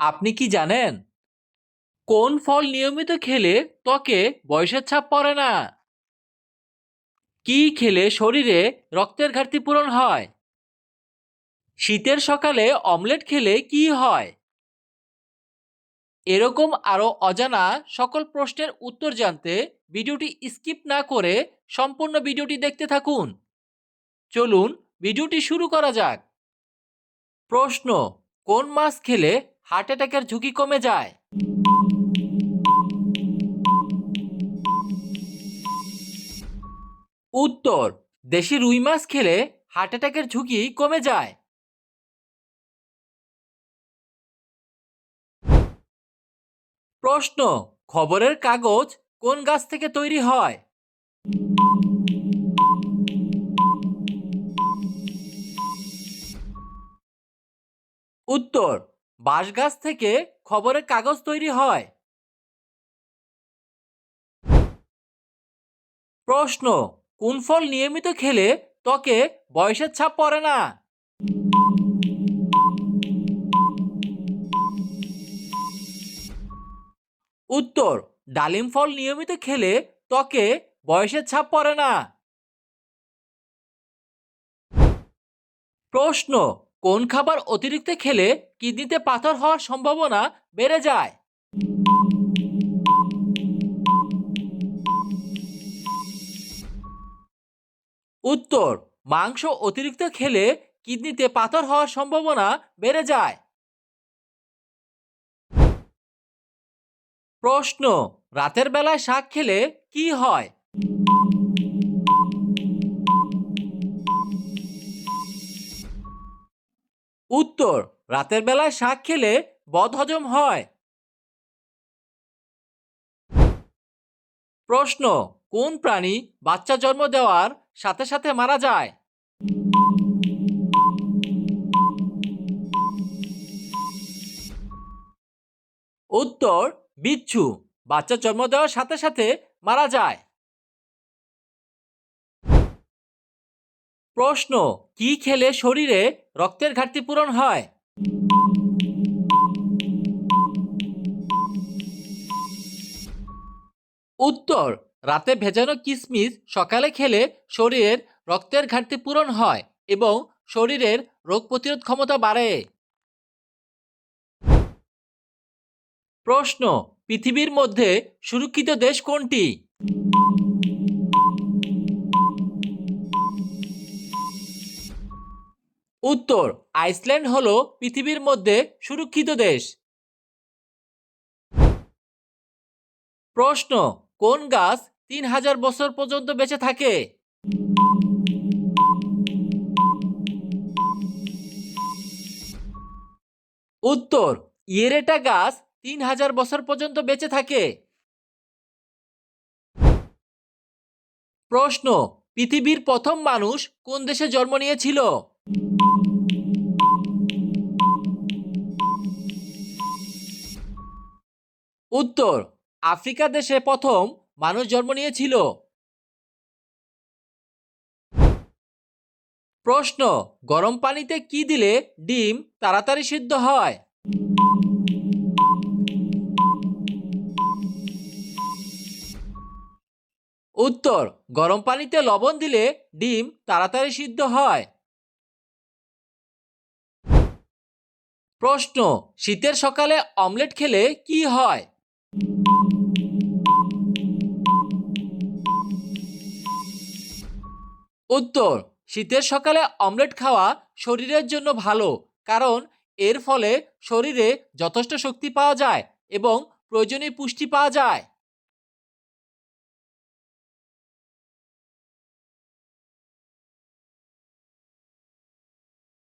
আপনি কি জানেন? কোন ফল নিয়মিত খেলে ত্বকে বয়সের ছাপ পড়ে না? কি খেলে শরীরে রক্তের ঘাটতি পূরণ হয়? শীতের সকালে অমলেট খেলে কি হয়? এরকম আরও অজানা সকল প্রশ্নের উত্তর জানতে ভিডিওটি স্কিপ না করে সম্পূর্ণ ভিডিওটি দেখতে থাকুন। চলুন, ভিডিওটি শুরু করা যাক। প্রশ্ন, কোন মাছ খেলে হার্ট অ্যাটাকের ঝুঁকি কমে যায়। উত্তর, দেশি রুই মাছ খেলে হার্ট অ্যাটাকের ঝুঁকি কমে যায়। প্রশ্ন, খবরের কাগজ কোন গাছ থেকে তৈরি হয়? উত্তর বাঁশ গাছ থেকে খবরের কাগজ তৈরি হয়। প্রশ্ন, কোন ফল নিয়মিত খেলে ত্বকে বয়সের ছাপ পড়ে না? উত্তর, ডালিম ফল নিয়মিত খেলে ত্বকে বয়সের ছাপ পড়ে না। প্রশ্ন কোন খাবার অতিরিক্ত খেলে কিডনিতে পাথর হওয়ার সম্ভাবনা বেড়ে যায়? উত্তর, মাংস অতিরিক্ত খেলে কিডনিতে পাথর হওয়ার সম্ভাবনা বেড়ে যায়। প্রশ্ন, রাতের বেলায় শাক খেলে কি হয়? উত্তর, রাতের বেলায় শাক খেলে বদহজম হয়। প্রশ্ন, কোন প্রাণী বাচ্চা জন্ম দেওয়ার সাথে সাথে মারা যায়? উত্তর, বিচ্ছু, বাচ্চা জন্ম দেওয়ার সাথে সাথে মারা যায়। প্রশ্ন, কি খেলে শরীরে রক্তের ঘাটতি পূরণ হয়? উত্তর, রাতে ভেজানো কিশমিশ সকালে খেলে শরীরের রক্তের ঘাটতি পূরণ হয় এবং শরীরের রোগ প্রতিরোধ ক্ষমতা বাড়ে। প্রশ্ন, পৃথিবীর মধ্যে সুরক্ষিত দেশ কোনটি? উত্তর, আইসল্যান্ড হলো পৃথিবীর মধ্যে সুরক্ষিত দেশ। প্রশ্ন, কোন গাছ তিন হাজার বছর পর্যন্ত বেঁচে থাকে? উত্তর, ইয়েরেটা গাছ তিন হাজার বছর পর্যন্ত বেঁচে থাকে। প্রশ্ন, পৃথিবীর প্রথম মানুষ কোন দেশে জন্ম নিয়েছিল? উত্তর, আফ্রিকা দেশে প্রথম মানুষ জন্ম নিয়েছিল। প্রশ্ন, গরম পানিতে কি দিলে ডিম তাড়াতাড়ি সিদ্ধ হয়? উত্তর, গরম পানিতে লবণ দিলে ডিম তাড়াতাড়ি সিদ্ধ হয়। প্রশ্ন, শীতের সকালে অমলেট খেলে কি হয়? উত্তর, শীতের সকালে অমলেট খাওয়া শরীরের জন্য ভালো, কারণ এর ফলে শরীরে যথেষ্ট শক্তি পাওয়া যায় এবং প্রয়োজনীয় পুষ্টি পাওয়া যায়।